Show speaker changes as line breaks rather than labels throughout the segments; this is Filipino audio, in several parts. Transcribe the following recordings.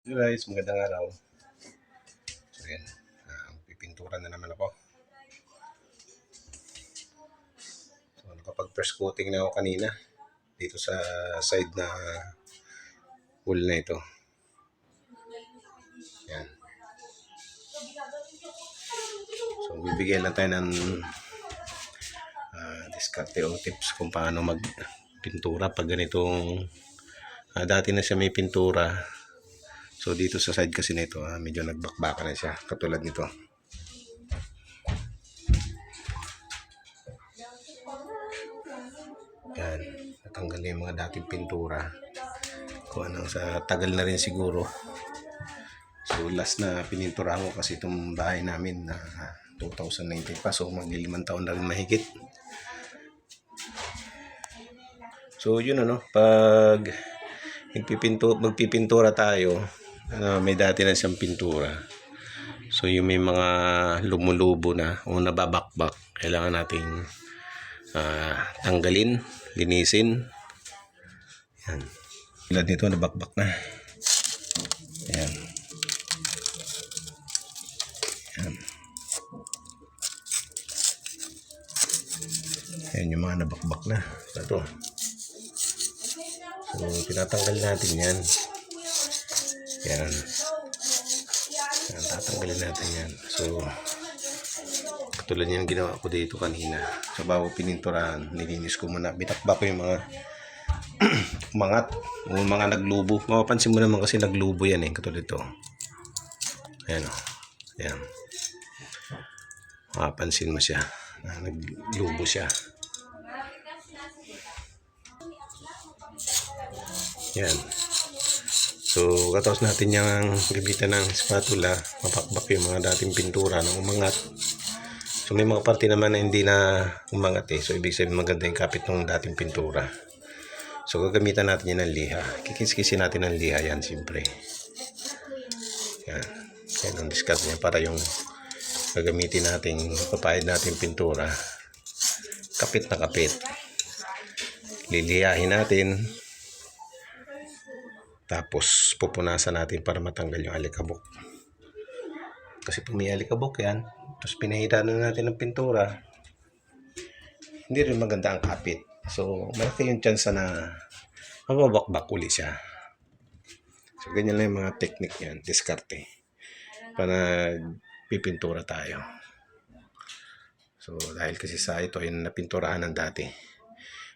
Hey guys, magandang araw. So yan, ah, pipintura na naman ako. So nakapag first coating na ako kanina dito sa side na wool na ito. Yan. So bibigyan lang tayo ng ah, diskarte o tips kung paano magpintura pag ganitong ah, dati na siya may pintura So dito sa side kasi nito, ah, medyo nagbakbaka na siya katulad nito. Yan, natanggal na yung mga dating pintura. Kung anong sa tagal na rin siguro. So last na pininturahan ko kasi itong bahay namin na 2019 pa. So maglilimang taon na rin mahigit. So yun ano, pag magpipintura tayo, ano, may dati na siyang pintura. So yung may mga lumulubo na o nababakbak, kailangan nating ah, tanggalin, linisin. Yan. Tulad nito, nabakbak na. Yan. Yan. Yan yung mga nabakbak na. Ito. So, tinatanggal natin yan. Yan. Yan, tatanggalin natin yan. So, katulad yan ginawa ko dito kanina. Sa bago pininturahan, nilinis ko muna. Bitakbak ko yung mga umangat. O mga naglubo. Mapapansin mo naman kasi naglubo yan eh. Katulad ito. Ayan o. Ayan. Mapapansin mo siya. Na naglubo siya. Yan. So, katapos natin yung gamitan ng spatula, mapakbak yung mga dating pintura ng umangat. So, may mga parte naman na hindi na umangat eh. So, ibig sabihin maganda yung kapit ng dating pintura. So, gagamitan natin yan ng liha. Kikis-kisin natin ng liha yan, siyempre. Yan. Yan ang discard niya para yung gagamitin natin, papayad natin pintura. Kapit na kapit. Liliyahin natin. Tapos pupunasan natin para matanggal yung alikabok. Kasi pag may alikabok yan, tapos pinahira na natin ng pintura, hindi rin maganda ang kapit. So, malaki yung chance na mababakbak uli siya. So, ganyan lang yung mga technique yan, diskarte. Para pipintura tayo. So, dahil kasi sa ito ay napinturahan ng dati.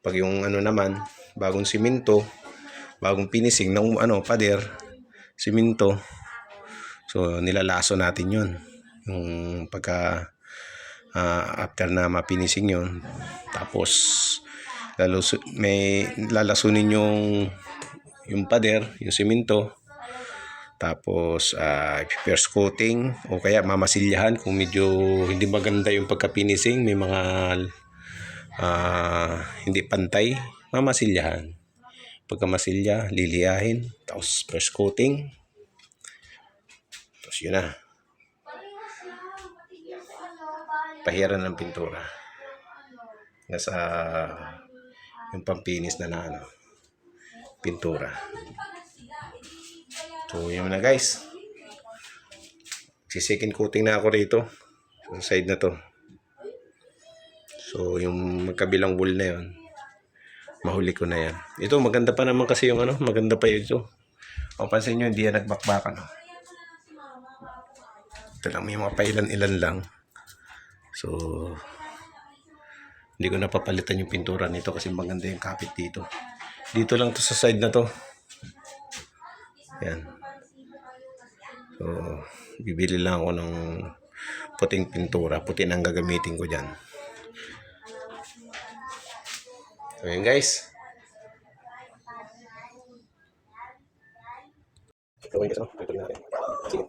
Pag yung ano naman, bagong simento, bagong finishing ng ano, pader, siminto. So, nilalaso natin yun. Yung pagka ah, after na ma-finishing yun. Tapos, laluso, may lalasunin yung yung pader, yung siminto. Tapos, ah, first coating o kaya mamasilyahan kung medyo hindi maganda yung pagka-finishing. May mga ah, hindi pantay, mamasilyahan pagkamasilya, liliyahin, tapos first coating. Tapos yun na. Pahiran ng pintura. Nasa yung pampinis na na ano, pintura. So yun na guys. Si second coating na ako rito. Sa side na to. So yung magkabilang wall na yun mahuli ko na yan. Ito, maganda pa naman kasi yung ano, maganda pa ito. O pansin nyo, hindi yan nagbakbakan. No? Ito lang, may mga pailan-ilan lang. So, hindi ko napapalitan yung pintura nito kasi maganda yung kapit dito. Dito lang to sa side na to. Yan. So, bibili lang ako ng puting pintura. Puti nang gagamitin ko dyan. So guys. Thank you.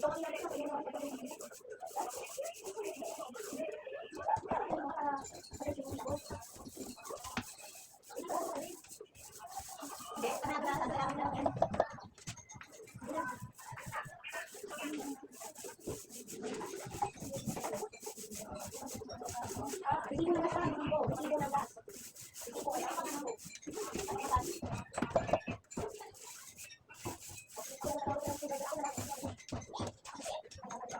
Hindi, parang nasa dalaman lang.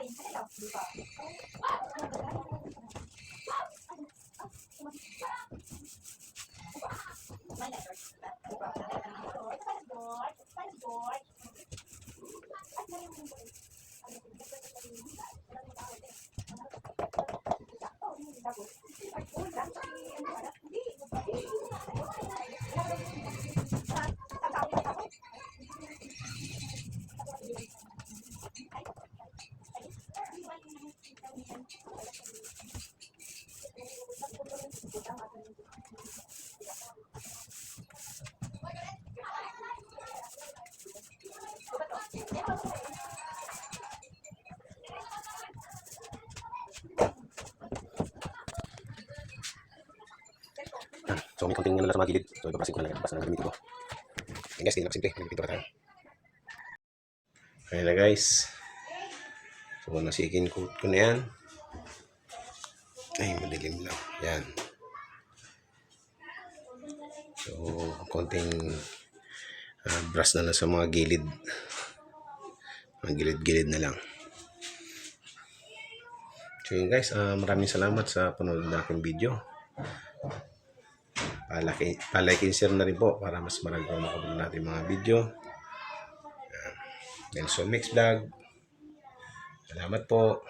Ito. So, may konting ano lang sa mga gilid. So, ipapasin ko na lang. Basta na gamitin ko. Ayan guys, hindi na simple. Nagpipintura tayo. Na guys. So, nasikin coat ko na yan. Ay, madilim lang. Yan. So, konting uh, brush na lang sa mga gilid. Mga gilid-gilid na lang. So yun guys, ah, maraming salamat sa panonood ng aking video. Palaki, palike and share na rin po para mas marami pa makabili natin mga video. Yan. Nelson Mix Vlog. Salamat po.